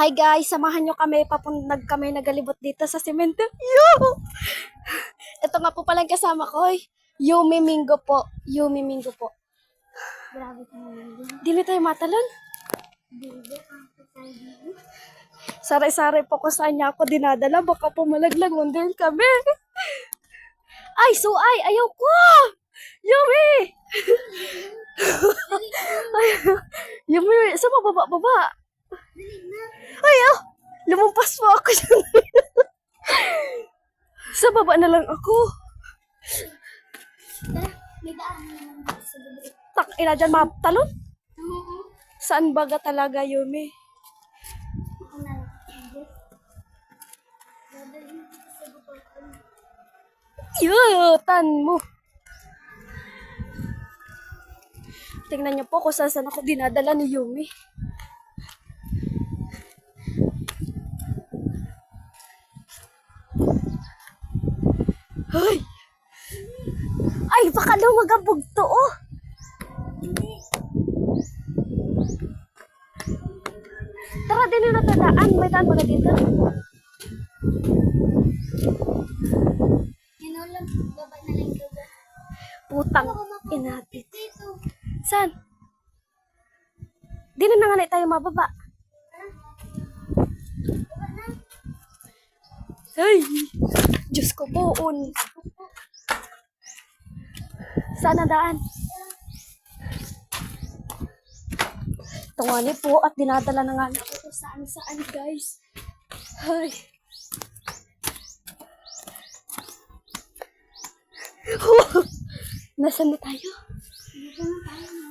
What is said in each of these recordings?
Hi guys, samahan nyo kami. Papunag kami nagalibot dito sa semento. Yo! Ito nga po pala yung kasama ko. Hoy. Yumi Mingo po. Yumi Mingo po. Grabe ka din. Dili tayo matalon. Dito. Sari-sari po ko saan niya ako dinadala. Baka po malaglagon din kami. Ay, so ay, ayaw ko! Yumi! ay, Yumi, sa baba, baba. Dali na. Ay, oh! Lumampas po ako dyan. sa baba na lang ako. Tak, ina dyan, matalon. Oo. Saan baga talaga, Yumi? Yutan mo. Tingnan niyo po kung saan ako dinadala ni Yumi. Ay! Ay, baka lumagabog to, oh! Tara, din yung natadaan. May daan mga dito. Na. Putang inapit. Saan? Di na nanganay tayo mababa. Baba na. Ay! Diyos ko po, un. Saan ang daan? Tungani po at dinadala na nga ako kung saan saan guys. Ay. Nasaan na tayo? Dito na tayo.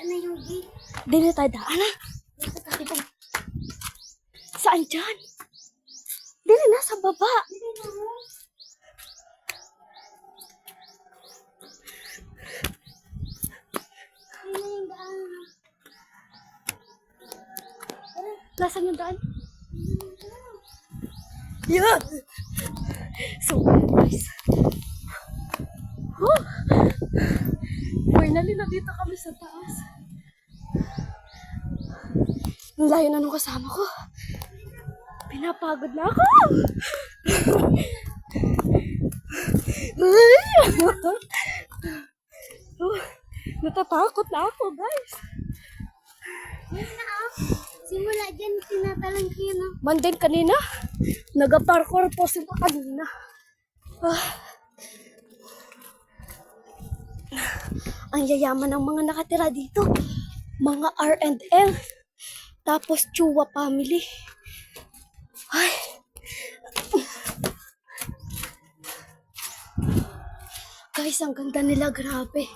Dito na yung gate. Di na tayo daan. Dito. Dito. Saan dyan? Di na nasa baba. Dito na na. Nasaan yung daan? Yeah! So, guys. Oh! Finally, nandito kami sa taas. Ang layo na nung kasama ko. Pinapagod na ako. Oh, natatakot na ako, guys. Yun na ah. Simula dyan, tinatalang ko yun ah. Man din kanina, nag-parkour po sila kanina. Ah. Ang yayaman ng mga nakatira dito. Mga R&M. Tapos Chua family. Ay. Guys, ang ganda nila, grabe.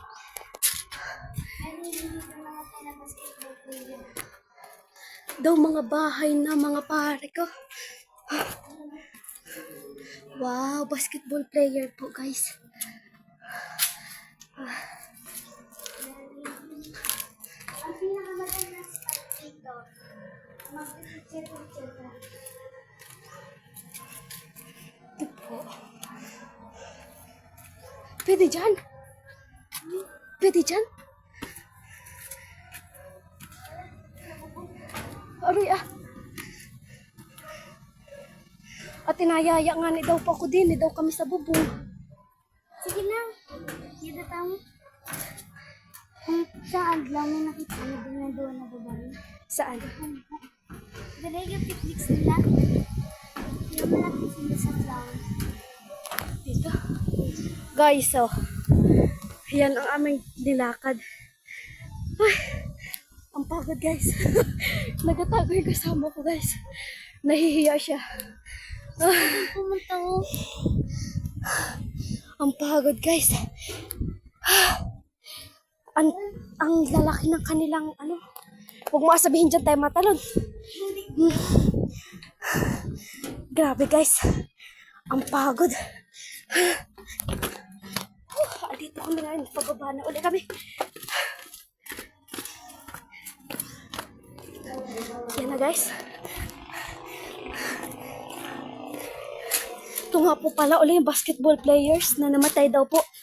Daw mga bahay na mga pare ko. Wow, basketball player po, guys. Ang Ito po. Pwede dyan? Pwede dyan? Aray ah. At tinayaya nga ni daw po ako din, ni daw kami sa bubong. Sige na. Dito tamo. Kung saan lang may nakita mo doon na doon na babae. Saan? Dali yung picnics nila. Yung malapit sila sa flower. Dito. Guys, so, yan ang aming nilakad. Ay, ang pagod guys. Nagatago yung kasama ko guys. Nahihiya siya. Ah, Pumunta ko. ang pagod guys. Ah, ang, ang lalaki ng kanilang ano. Huwag mo sabihin dyan tayo matalon. Hmm. Grabe guys. Ang pagod. Oh, dito kami ngayon. Pababa na uli kami. Yan na guys. Ito nga po pala uli yung basketball players na namatay daw po.